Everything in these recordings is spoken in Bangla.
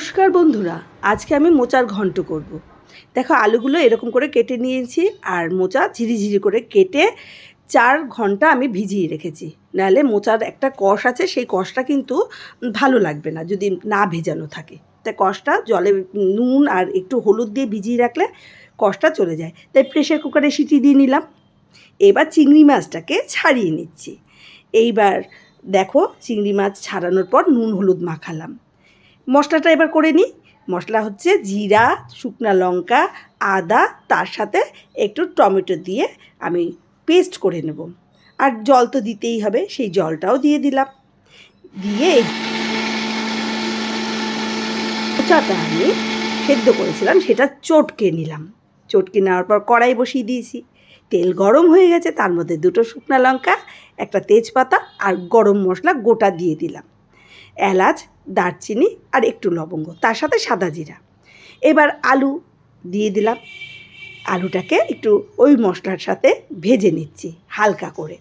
নমস্কার বন্ধুরা, আজকে আমি মোচার ঘন্ট করব। দেখো, আলুগুলো এরকম করে কেটে নিয়েছি আর মোচা ঝিরিঝিরি করে কেটে চার ঘণ্টা আমি ভিজিয়ে রেখেছি। নাহলে মোচার একটা কষ আছে, সেই কষটা কিন্তু ভালো লাগবে না যদি না ভেজানো থাকে। তাই কষটা জলে নুন আর একটু হলুদ দিয়ে ভিজিয়ে রাখলে কষটা চলে যায়। তাই প্রেশার কুকারে সিটি দিয়ে নিলাম। এবার চিংড়ি মাছটাকে ছাড়িয়ে নিচ্ছি। এইবার দেখো, চিংড়ি মাছ ছাড়ানোর পর নুন হলুদ মাখালাম। মশলাটা এবার করে নিই। মশলা হচ্ছে জিরা, শুকনা লঙ্কা, আদা, তার সাথে একটু টমেটো দিয়ে আমি পেস্ট করে নেব। আর জল তো দিতেই হবে, সেই জলটাও দিয়ে দিলাম। দিয়ে মোচাটা আমি সেদ্ধ করেছিলাম, সেটা চটকে নিলাম। চটকে নেওয়ার পর কড়াই বসিয়ে দিয়েছি। তেল গরম হয়ে গেছে, তার মধ্যে দুটো শুকনো লঙ্কা, একটা তেজপাতা আর গরম মশলা গোটা দিয়ে দিলাম। এলাচ, দারচিনি আর একটু লবঙ্গ, তার সাথে সাদা জিরা। এবার আলু দিয়ে দিলাম। আলুটাকে একটু ওই মশলার সাথে ভেজে নিচ্ছি হালকা করে।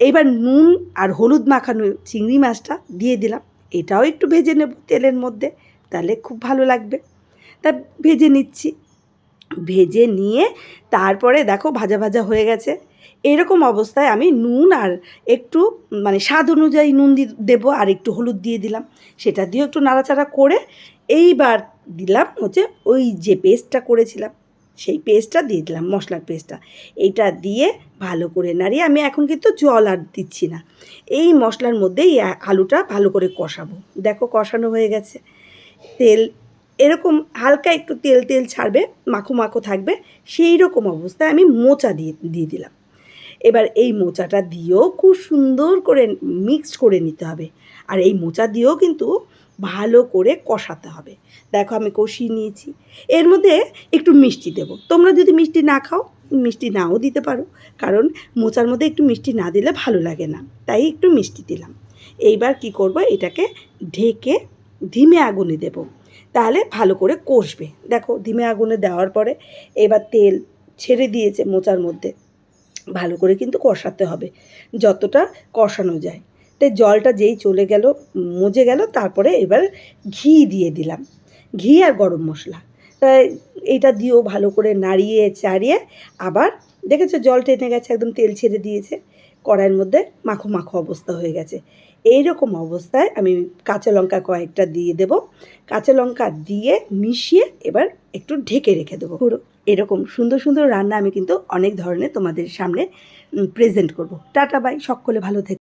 এবার নুন আর হলুদ মাখানো চিংড়ি মাছটা দিয়ে দিলাম। এটাও একটু ভেজে নেব তেলের মধ্যে, তাহলে খুব ভালো লাগবে। তা ভেজে নিচ্ছি। ভেজে নিয়ে তারপরে দেখো ভাজা ভাজা হয়ে গেছে। এরকম অবস্থায় আমি নুন আর একটু মানে স্বাদ অনুযায়ী নুন দি, দেবো আর একটু হলুদ দিয়ে দিলাম। সেটা দিয়ে একটু নাড়াচাড়া করে এইবার দিলাম হচ্ছে ওই যে পেস্টটা করেছিলাম, সেই পেস্টটা দিয়ে দিলাম, মশলার পেস্টটা। এইটা দিয়ে ভালো করে নাড়িয়ে আমি এখন কিন্তু জল আর দিচ্ছি না। এই মশলার মধ্যেই আলুটা ভালো করে কষাবো। দেখো কষানো হয়ে গেছে। তেল এরকম হালকা একটু তেল তেল ছাড়বে, মাখো মাখো থাকবে, সেই রকম অবস্থায় আমি মোচা দিয়ে দিয়ে দিলাম। এবার এই মোচাটা দিয়েও খুব সুন্দর করে মিক্সড করে নিতে হবে। আর এই মোচা দিয়েও কিন্তু ভালো করে কষাতে হবে। দেখো আমি কষিয়ে নিয়েছি। এর মধ্যে একটু মিষ্টি দেবো। তোমরা যদি মিষ্টি না খাও, মিষ্টি নাও দিতে পারো। কারণ মোচার মধ্যে একটু মিষ্টি না দিলে ভালো লাগে না। তাই একটু মিষ্টি দিলাম। এইবার কি করব? এটাকে ঢেকে, ধিমে আগুনে দেব। তাহলে ভালো করে কষবে। দেখো, ধিমে আগুনে দেওয়ার পরে এবার তেল ছেড়ে দিয়েছে মোচার মধ্যে। ভালো করে কিন্তু কষাতে হবে, যতটা কষানো যায়। তাই জলটা যেই চলে গেল, মজে গেল, তারপরে এবার ঘি দিয়ে দিলাম। ঘি আর গরম মশলা। তাই এইটা দিয়েও ভালো করে নাড়িয়ে, চাড়িয়ে আবার, দেখেছ জল টেনে গেছে, একদম তেল ছেড়ে দিয়েছে। কড়াইয়ের মধ্যে মাখো মাখো অবস্থা হয়ে গেছে। এই রকম অবস্থায় আমি কাঁচা লঙ্কা কয়েকটা দিয়ে দেব। কাঁচা লঙ্কা দিয়ে মিশিয়ে এবার একটু ঢেকে রেখে দেবো। পুরো এরকম সুন্দর সুন্দর রান্না আমি কিন্তু অনেক ধরনের তোমাদের সামনে প্রেজেন্ট করব। টাটা বাই সকলে ভালো থেকে।